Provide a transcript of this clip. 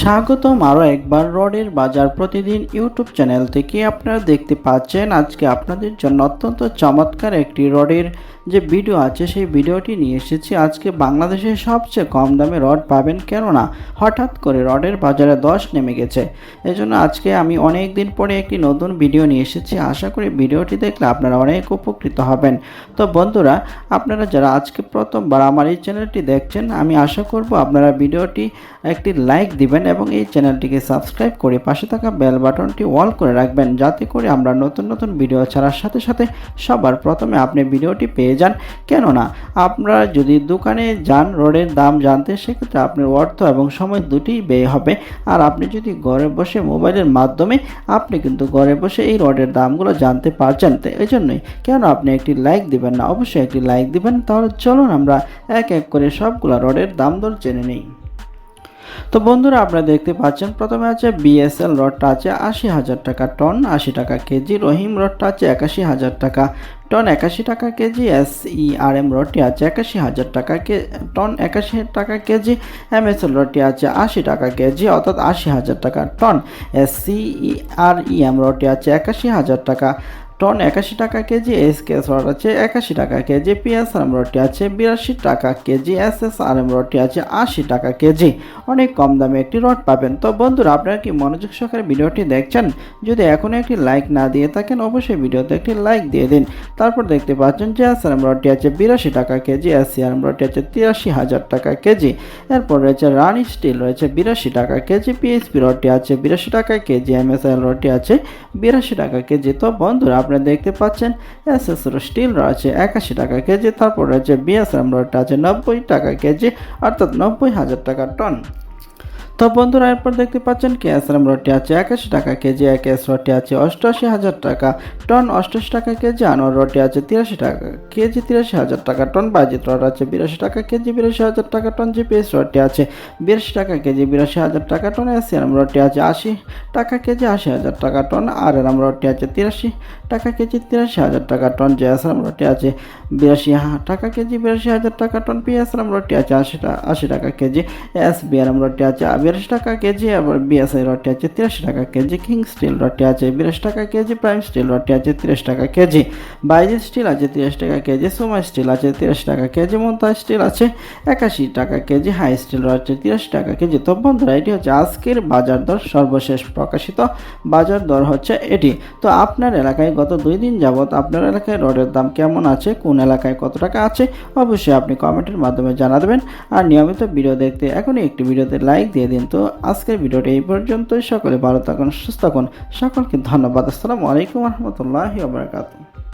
স্বাগতম আরও একবার রডের বাজার প্রতিদিন ইউটিউব চ্যানেল থেকে আপনারা দেখতে পাচ্ছেন। আজকে আপনাদের জন্য অত্যন্ত চমৎকার একটি রডের যে ভিডিও আছে, সেই ভিডিওটি নিয়ে এসেছি। আজকে বাংলাদেশে সবচেয়ে কম দামে রড পাবেন কেননা, হঠাৎ করে রডের বাজারে দশ নেমে গেছে। এজন্য আজকে আমি অনেক দিন পরে একটি নতুন ভিডিও নিয়ে এসেছি। আশা করি ভিডিওটি দেখলে আপনারা অনেক উপকৃত হবেন। তো বন্ধুরা, আপনারা যারা আজকে প্রথমবার আমার এই চ্যানেলটি দেখছেন, আমি আশা করব আপনারা ভিডিওটি একটি লাইক দিবেন এবং এই চ্যানেলটিকে সাবস্ক্রাইব করে পাশে থাকা বেল বাটনটি অল করে রাখবেন, যাতে করে আমরা নতুন নতুন ভিডিও ছাড়ার সাথে সাথে সবার প্রথমে আপনি ভিডিওটি পেয়ে যান। কেননা, আপনারা যদি দোকানে যান, রোডের দাম জানতে, সেক্ষেত্রে আপনার অর্থ এবং সময় দুটিই ব্যয় হবে। আর আপনি যদি ঘরে বসে মোবাইলের মাধ্যমে, আপনি কিন্তু ঘরে বসে এই রডের দামগুলো জানতে পারছেন। তো এই জন্যই, কেন আপনি একটি লাইক দিবেন না? অবশ্যই একটি লাইক দিবেন। তাহলে চলুন আমরা এক এক করে সবগুলো রডের দাম দর জেনে নিই। তো বন্ধুরা আপনারা দেখতে পাচ্ছেন, প্রথমে আছে বিএসএল রডটা আছে আশি হাজার টাকা টন, আশি টাকা কেজি, রহিম রডটা আছে একাশি হাজার টাকা টন, একাশি টাকা KG S E R M রডটি আছে একাশি হাজার টাকা কে, টন, একাশি টাকা কেজি এম এস এল রডটি আছে আশি টাকা কেজি, অর্থাৎ আশি হাজার টাকা ton S C R E M রডটি আছে একাশি হাজার টাকা টন একাশি টাকা কেজি, এস কে রড আছে একাশি টাকা কেজি পিএস আর এম রডটি আছে বিরাশি টাকা KG, S S R M রডটি আছে আশি টাকা কেজি। অনেক কম দামে একটি রড পাবেন। তো বন্ধুরা, আপনারা কি মনোযোগ সহকারে ভিডিওটি দেখছেন? যদি এখনও একটি লাইক না দিয়ে থাকেন, অবশ্যই ভিডিওতে একটি লাইক দিয়ে দিন। তারপর দেখতে পাচ্ছেন যে এস আর এম রডটি আছে বিরাশি টাকা KG, S C R M রডটি আছে তিরাশি হাজার টাকা কেজি। এরপর রয়েছে রানি স্টিল রয়েছে বিরাশি টাকা কেজি পিএসপি রডটি আছে বিরাশি টাকা কেজি, এম এস এল রডটি আছে বিরাশি টাকা কেজি। তো বন্ধুরা আপনারা দেখতে পাচ্ছেন, এস এস স্টিল রয়েছে একাশি টাকা কেজি, তারপর রয়েছে বিএসএম রয়েছে আছে নব্বই টাকা কেজি, অর্থাৎ নব্বই হাজার টাকা টন। তো বন্ধুরা, এরপর দেখতে পাচ্ছেন কেএসএম রডটি আছে একাশি টাকা কেজি এক একেএস রডটি আছে অষ্টআশি হাজার টাকা, টন অষ্টআশি টাকা কেজি, আনোয়ার রডটি আছে তিরাশি টাকা কেজি, তিরাশি হাজার টাকা, টন বাজিত রট আছে বিরাশি টাকা কেজি, বিরাশি হাজার টাকা, টন জিপিএস রডটি আছে বিরাশি টাকা কেজি, বিরাশি হাজার টাকা, টন এসিএম রডটি আছে আশি টাকা কেজি, আশি হাজার টাকা, টন আর এর রডটি আছে তিরাশি টাকা কেজি, তিরাশি হাজার টাকা, টন জেএসএম রটি আছে বিরাশি টাকা কেজি, বিরাশি হাজার টাকা, টন পিএসএম রডটি আছে আশি টাকা আশি টাকা কেজি এস বি বিআরএম রডটি আছে বিরাশি টাকা কেজি আবার বিএসআই রডটি আছে তিরাশি টাকা কেজি কিং স্টিল রডটি আছে বিরাশি টাকা কেজি প্রাইম স্টিল রডটি আছে তিরিশ টাকা কেজি বাইজি স্টিল আছে তিরিশ টাকা কেজি সোমা স্টিল আছে তিরিশ টাকা কেজি মমতা স্টিল আছে একাশি টাকা কেজি হাই স্টিল রয়েছে তিরাশি টাকা কেজি। তো বন্ধুরা, এটি হচ্ছে আজকের বাজার দর, সর্বশেষ প্রকাশিত বাজার দর হচ্ছে এটি। তো আপনার এলাকায় গত দুই দিন যাবৎ আপনার এলাকায় রডের দাম কেমন আছে, কোন এলাকায় কত টাকা আছে, অবশ্যই আপনি কমেন্টের মাধ্যমে জানা দেবেন আর নিয়মিত ভিডিও দেখতে এখনই একটি ভিডিওতে লাইক দিয়ে দিন তো আজকের ভিডিওটি এই পর্যন্তই। সকলে ভালো থাকুন, সুস্থ থাকুন। সকলকে ধন্যবাদ। আসসালামু আলাইকুম রহমতুল্লাহ বারকাতুহ।